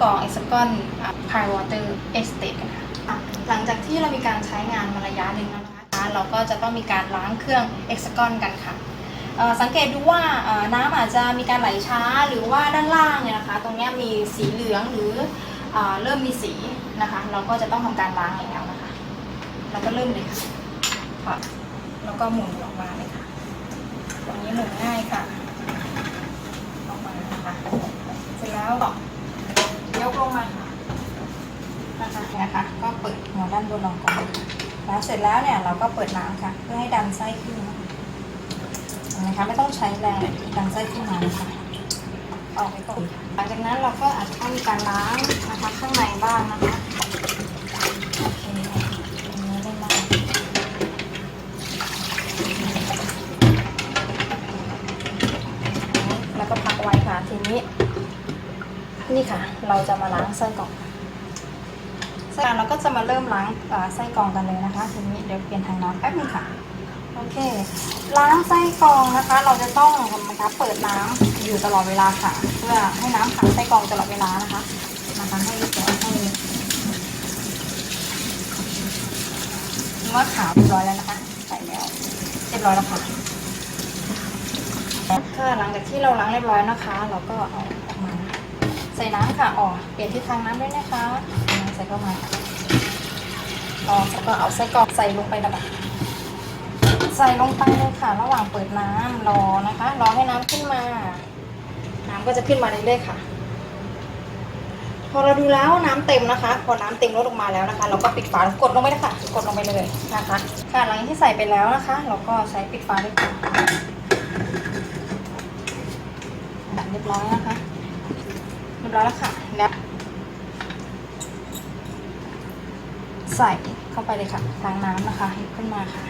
กรอง e x a g o n p i Water Estate กันค่ะอะหลังจากที่เรามีการใช้งานมาระยะหนึ่งแล้วนะคะเราก็จะต้องมีการล้างเครื่อง e x a g o n กันค่ะสังเกตดูว่าน้ำอาจจะมีการไหลช้าหรือว่าด้านล่างเนี่ยนะคะ ตรงนี้มีสีเหลืองหรือเอเริ่มมีสีนะคะ เราก็จะต้องทำการล้างแล้วนะคะ เราก็เริ่มเลยค่ะค่ะแล้วก็หมุนออกมาเลยค่ะตรงนี้หมุนง่ายค่ะออกมานะคะเสร็จแล้วก็ยกลงมาค่ะ นะคะ ก็เปิดหัวด้านบนออกก่อนแล้วเสร็จแล้วเนี่ยเราก็เปิดน้ำค่ะ เพื่อให้ดันไส้ขึ้นนะคะไม่ต้องใช้แรงดันไส้ขึ้นมานะคะออกไปก่อนหลังจากนั้นเราก็อาจจะต้องมีการล้างนะคะข้างในบ้างนะคะกแล้วก็พักไว้ค่ะทีนี้ นี่ค่ะ เราจะมาล้างไส้กรอก ค่ะไส้กรเราก็จะมาเริ่มล้างไส้กรองกันเลยนะคะ ทีนี้เดี๋ยวเปลี่ยนทางน้ำแป๊บนึงค่ะ โอเค ล้างไส้กรองนะคะ เราจะต้องนะคะเปิดน้ำอยู่ตลอดเวลาค่ะ เพื่อให้น้ำผ่านไส้กรองตลอดเวลานะคะนะคะให้เรียบร้อยให้ว่าขาวเรียบร้อยแล้วนะคะ ใส่แล้วเรียบร้อยแล้วค่ะค่ะหลังจากที่เราล้างเรียบร้อยนะคะ เราก็เอาออกมาใส่น้ำค่ะอ๋อเปลี่ยนทิศทางน้ำด้วยนะคะ ใส่เข้ามาอ๋อแล้วก็เอาไส้กรอกใส่ลงไประดับใส่ลงไปเลยค่ะ ระหว่างเปิดน้ำรอนะคะ รอให้น้ำขึ้นมา น้ำก็จะขึ้นมาเรื่อยๆค่ะ พอเราดูแล้วน้ำเต็มนะคะ พอน้ำเต็มลดลงมาแล้วนะคะ เราก็ปิดฝากดลงไปเลยค่ะ กดลงไปเลยนะคะ ค่ะหลังที่ใส่ไปแล้วนะคะ เราก็ใช้ปิดฝาด้วยค่ะแบบเรียบร้อยนะคะเรียบร้อยแล้วค่ะแล้ว ใส่เข้าไปเลยค่ะทางน้ำนะคะให้ขึ้นมาค่ะ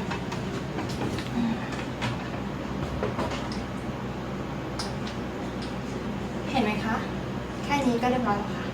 เห็นไหมคะ แค่นี้ก็เรียบร้อยแล้วค่ะ